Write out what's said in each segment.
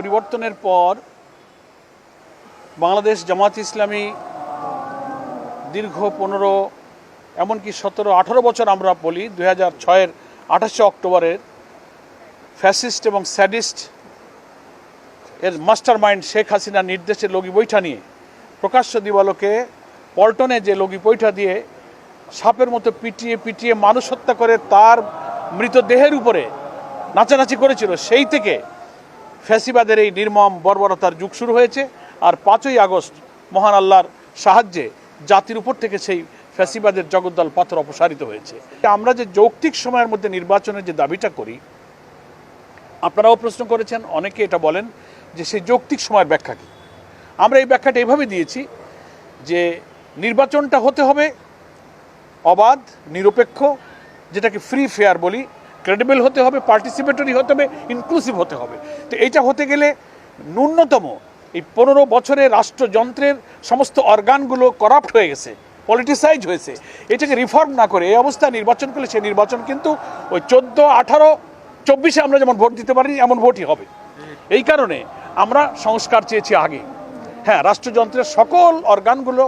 পরিবর্তনের পর বাংলাদেশ জামাত ইসলামী দীর্ঘ পনেরো, এমনকি সতেরো, আঠারো বছর আমরা বলি, দুই হাজার ছয়ের আঠাশে অক্টোবরের ফ্যাসিস্ট এবং স্যাডিস্ট এর মাস্টার মাইন্ড শেখ হাসিনার নির্দেশে লগি বৈঠা নিয়ে প্রকাশ্য দিবালোকে পল্টনে যে লগি বৈঠা দিয়ে সাপের মতো পিটিয়ে পিটিয়ে মানুষ হত্যা করে তার মৃতদেহের উপরে নাচানাচি করেছিল, সেই থেকে ফ্যাসিবাদের এই নির্মম বর্বরতার যুগ শুরু হয়েছে আর পাঁচই আগস্ট মহান আল্লাহর সাহায্যে জাতির উপর থেকে সেই ফ্যাসিবাদের জগদ্দল পাথর অপসারিত হয়েছে। আমরা যে যৌক্তিক সময়ের মধ্যে নির্বাচনের যে দাবিটা করি, আপনারাও প্রশ্ন করেছেন, অনেকে এটা বলেন যে সেই যৌক্তিক সময়ের ব্যাখ্যা কী? আমরা এই ব্যাখ্যাটা এইভাবে দিয়েছি যে নির্বাচনটা হতে হবে অবাধ, নিরপেক্ষ, যেটাকে ফ্রি ফেয়ার বলি ক্রেডিবল হতে হবে, পার্টিসিপেটরি হতে হবে ইনক্লুসিভ হতে হবে। তো এইটা হতে গেলে ন্যূনতম এই পনেরো বছরে রাষ্ট্রযন্ত্রের সমস্ত অর্গানগুলো করাপ্ট হয়ে গেছে পলিটিসাইজ হয়েছে। এটাকে রিফর্ম না করে এই অবস্থায় নির্বাচন করলে সেই নির্বাচন কিন্তু ওই চোদ্দ, আঠারো, চব্বিশে আমরা যেমন ভোট দিতে পারি এমন ভোটই হবে। এই কারণে আমরা সংস্কার চেয়েছি আগে। হ্যাঁ রাষ্ট্রযন্ত্রের সকল অর্গানগুলো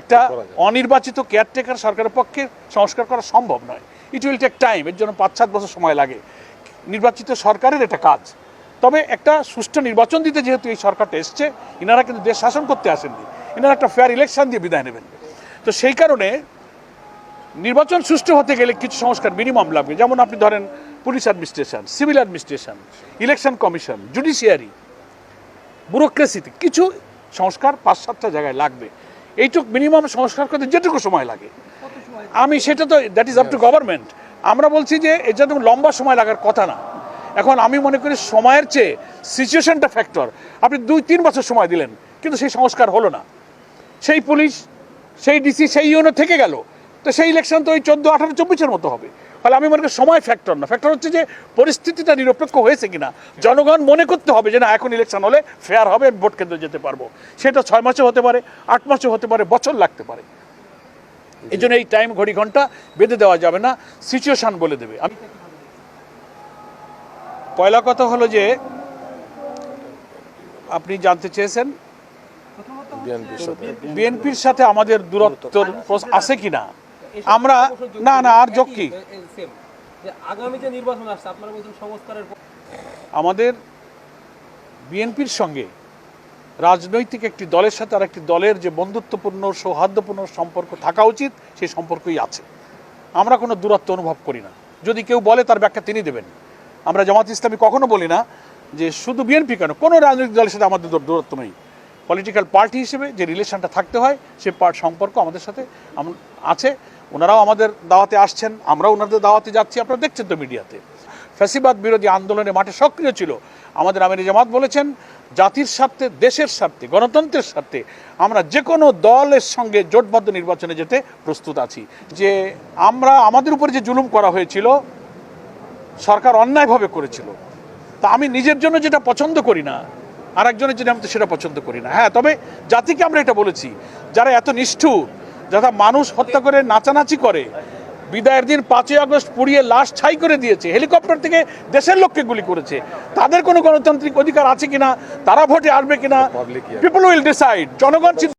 একটা অনির্বাচিত কেয়ারটেকার সরকারের পক্ষে সংস্কার করা সম্ভব নয়। ইট উইল টেক টাইম এর জন্য পাঁচ সাত বছর সময় লাগে। নির্বাচিত সরকারের এটা কাজ। তবে একটা সুষ্ঠু নির্বাচন দিতে যেহেতু এই সরকারটা এসছে ইনারা কিন্তু দেশ শাসন করতে আসেননি। ইনারা একটা ফেয়ার ইলেকশন দিয়ে বিদায় নেবেন। তো সেই কারণে নির্বাচন সুষ্ঠু হতে গেলে কিছু সংস্কার মিনিমাম লাগবে। যেমন আপনি ধরেন police administration civil administration election commission judiciary ব্যুরোক্রেসিতে কিছু সংস্কার পাঁচ সাতটা জায়গায় লাগবে। এইটুক মিনিমাম সংস্কার করতে যেটুকু সময় লাগে। আমি সেটা তো that is up to government আমরা বলছি যে এর জন্য লম্বা সময় লাগার কথা না। এখন আমি মনে করি সময়ের চেয়ে সিচুয়েশনটা ফ্যাক্টর আপনি দুই তিন বছর সময় দিলেন কিন্তু সেই সংস্কার হলো না। সেই পুলিশ সেই ডিসি সেই ইউনো থেকে গেল। তো সেই ইলেকশন তো ওই চোদ্দ আঠারো চব্বিশের মতো হবে। ফলে আমি মনে করি সময় ফ্যাক্টর না। ফ্যাক্টর হচ্ছে যে পরিস্থিতিটা নিরপেক্ষ হয়েছে কিনা। জনগণ মনে করতে হবে যে না এখন ইলেকশন হলে ফেয়ার হবে আমি ভোট কেন্দ্রে যেতে পারব। সেটা ছয় মাসে হতে পারে আট মাসে হতে পারে বছর লাগতে পারে। এই জন্য এই টাইম ঘড়ি ঘণ্টা বেঁধে দেওয়া যাবে না সিচুয়েশন বলে দেবে। আমি পয়লা কথা হলো যে আপনি জানতে চেয়েছেন? বিএনপির সাথে। বিএনপির সাথে আমাদের দূরত্ব আছে কিনা? আমরা না না আর যোগ কি সেম আগামী যে নির্বাচন আসছে আপনারা বলছেন সংস্কারের আমাদের বিএনপির সঙ্গে রাজনৈতিক একটি দলের সাথে আর একটি দলের যে বন্ধুত্বপূর্ণ সৌহার্দ্যপূর্ণ সম্পর্ক থাকা উচিত সেই সম্পর্কই আছে। আমরা কোনো দূরত্ব অনুভব করি না। যদি কেউ বলে তার ব্যাখ্যা তিনি দেবেন। আমরা জামাত ইসলামী কখনো বলি না যে শুধু বিএনপি কেন? কোনো রাজনৈতিক দলের সাথে আমাদের দূরত্ব নেই। পলিটিক্যাল পার্টি হিসেবে যে রিলেশনটা থাকতে হয়, সে পার্ট সম্পর্ক আমাদের সাথে আছে। ওনারাও আমাদের দাওয়াতে আসছেন, আমরাও ওনাদের দাওয়াতে যাচ্ছি। আপনারা দেখছেন তো মিডিয়াতে। ফ্যাসিবাদ বিরোধী আন্দোলনে মাঠে সক্রিয় ছিল। আমাদের আমির জামাত বলেছেন, জাতির স্বার্থে, দেশের স্বার্থে, গণতন্ত্রের স্বার্থে আমরা যে কোনো দলের সঙ্গে জোটবদ্ধ নির্বাচনে যেতে প্রস্তুত আছি। যে আমরা, আমাদের উপরে যে জুলুম করা হয়েছিল, সরকার অন্যায়ভাবে করেছিল। তা আমি নিজের জন্য যেটা পছন্দ করি না আর একজনের জন্য আমি তো সেটা পছন্দ করি না। হ্যাঁ তবে জাতিকে আমরা এটা বলেছি যারা এত নিষ্ঠুর যারা মানুষ হত্যা করে নাচানাচি করে বিদায়ের দিন পাঁচই আগস্ট পুড়িয়ে লাশ ছাই করে দিয়েছে হেলিকপ্টার থেকে দেশের লোককে গুলি করেছে তাদের কোনো গণতান্ত্রিক অধিকার আছে কিনা তারা ভোটে আসবে কিনা পিপল উইল ডিসাইড জনগণ